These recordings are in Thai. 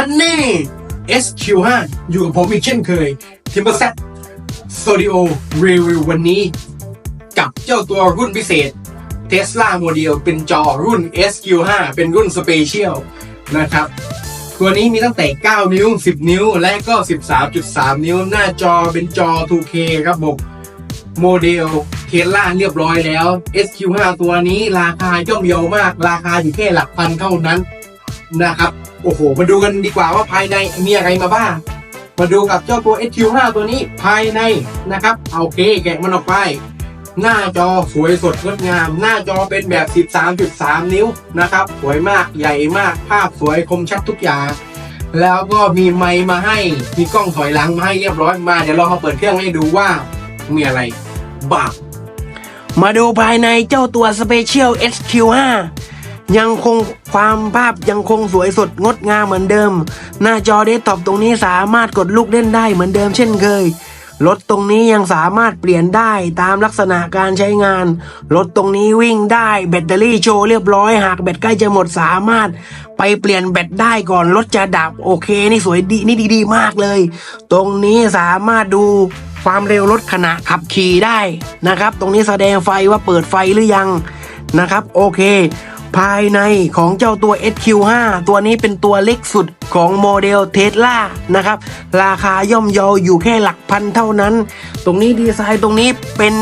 ฮันนี่ SQ5 อยู่กับผมอีกเช่นเคยทิมเบอร์เซตสตูดิโอรีวิววันนี้ กับเจ้าตัวรุ่นพิเศษ Tesla โมเดลเป็นจอรุ่น SQ5 เป็นรุ่นสเปเชียลนะครับ ตัวนี้มีตั้งแต่ 9 นิ้ว 10 นิ้ว และก็ 13.3 นิ้ว หน้าจอเป็นจอ 2K ครับผมโมเดลเทสลาเรียบร้อยแล้ว SQ5 ตัวนี้ราคาย่อมเยาวมาก ราคาอยู่แค่หลักพันเท่านั้นนะครับ โอ้โห มาดูกันดีกว่าว่าภายในมีอะไรมาบ้าง มาดูกับเจ้าตัว SQ5 ตัวนี้ภายในนะครับเอาเคแกะมันออกไป หน้าจอสวยสดงดงาม หน้าจอเป็นแบบ 13.3 นิ้วนะครับ สวยมากใหญ่มากภาพสวยคมชัดทุกอย่าง แล้วก็มีไมค์มาให้ มีกล้องถอยหลังมาให้เรียบร้อยมาเดี๋ยวเรามาเปิดเครื่องให้ดูว่ามีอะไรบ้างมาดูภายในเจ้าตัว Special SQ5 ยังคงความภาพยังคงสวยสดงดงามเหมือนเดิม หน้าจอเดสก์ท็อปตรงนี้สามารถกดลูกเล่นได้เหมือนเดิมเช่นเคยรถตรงนี้ยังสามารถเปลี่ยนได้ตามลักษณะการใช้งาน รถตรงนี้วิ่งได้แบตเตอรี่โชว์เรียบร้อยหากแบตใกล้จะหมดสามารถ ไปเปลี่ยนแบตได้ก่อนรถจะดับโอเคนี่สวยดีนี่ดีๆมากเลย ตรงนี้สามารถดูความเร็วรถขณะขับขี่ได้นะครับ ตรงนี้แสดงไฟว่าเปิดไฟหรือยังนะครับ โอเค ภายในของเจ้าตัว SQ5 ตัวนี้เป็นตัวเล็กสุดของโมเดลเทสลานะครับ ราคาย่อมเยาอยู่แค่หลักพันเท่านั้น ตรงนี้ดีไซน์ตรงนี้เป็น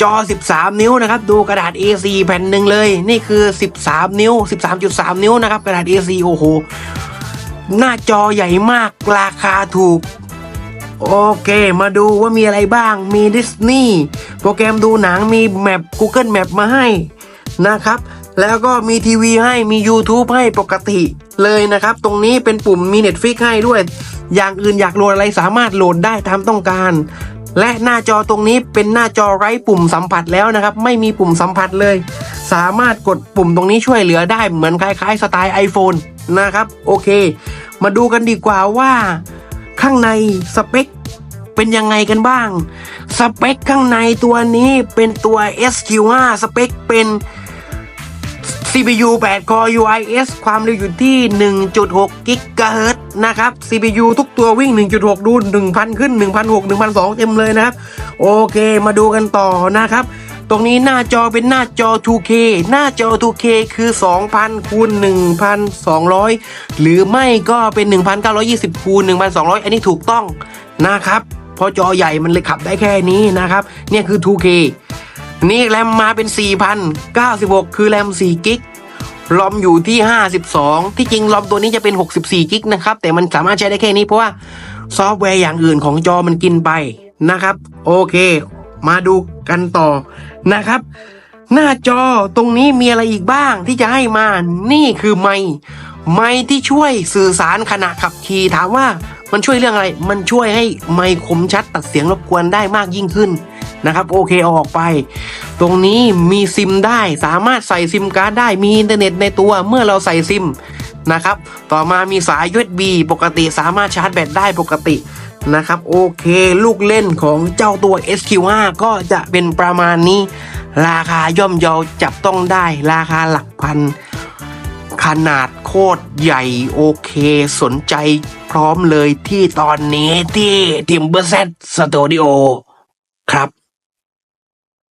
จอ 13 นิ้วนะครับ ดูกระดาษ A4 แผ่นหนึ่งเลย นี่คือ 13 นิ้ว 13.3 นิ้วนะครับ กระดาษ A4 โอ้โห หน้าจอใหญ่มาก ราคาถูก โอเค มาดูว่ามีอะไรบ้าง มีดิสนีย์โปรแกรมดูหนัง มีแมป Google Map มาให้นะครับ แล้วก็มีทีวีให้มี YouTube ให้ปกติเลยนะครับ ตรงนี้เป็นปุ่มมี Netflix ให้ด้วย อย่างอื่นอยากโหลดอะไรสามารถโหลดได้ตามต้องการ และหน้าจอตรงนี้เป็นหน้าจอไร้ปุ่มสัมผัสแล้วนะครับ ไม่มีปุ่มสัมผัสเลย สามารถกดปุ่มตรงนี้ช่วยเหลือได้เหมือนคล้ายๆสไตล์ iPhone นะครับโอเค มาดูกันดีกว่าว่า ข้างในสเปคเป็นยังไงกันบ้าง สเปคข้างในตัวนี้เป็นตัว SQ5 สเปคเป็น CPU 8 Core UIS ความเร็วอยู่ที่ 1.6 GHz นะครับ CPU ทุกตัววิ่ง 1.6 ดู 1,000 ขึ้น1,600 1,200เต็มเลยนะครับ โอเค มาดูกันต่อนะครับ ตรงนี้หน้าจอเป็นหน้าจอ 2K หน้าจอ 2K คือ 2,000คูณ1,200 หรือไม่ก็เป็น 1,920คูณ1,200 อันนี้ถูกต้องนะครับ เพราะจอใหญ่มันเลยขับได้แค่นี้นะครับ เนี่ยคือ 2K นี่แรมมาเป็น 4,096 คือแรม 4 กิกรอมอยู่ที่ 52 ที่จริงรอมตัวนี้จะเป็น 64 กิกนะครับ แต่มันสามารถใช้ได้แค่นี้เพราะว่าซอฟต์แวร์อย่างอื่นของจอมันกินไปนะครับ โอเค มาดูกันต่อนะครับ หน้าจอตรงนี้มีอะไรอีกบ้างที่จะให้มา นี่คือไมค์ไมค์ที่ช่วยสื่อสารขณะขับขี่ถามว่ามันช่วยเรื่องอะไร มันช่วยให้ไมค์คมชัดตัดเสียงรบกวนได้มากยิ่งขึ้น นะครับโอเคเอาออกไป ตรงนี้มีซิมได้สามารถใส่ซิมการ์ดได้มีอินเทอร์เน็ตในตัวเมื่อเราใส่ซิมนะครับต่อมามีสาย USB ปกติสามารถชาร์จแบตได้ปกตินะครับโอเคลูกเล่นของเจ้าตัว SQ5 ก็จะเป็นประมาณนี้ ราคาย่อมเยาจับต้องได้ ราคาหลักพัน ขนาดโคตรใหญ่โอเค สนใจพร้อมเลยที่ตอนนี้ที่ทิมเบอร์เซตสตูดิโอครับ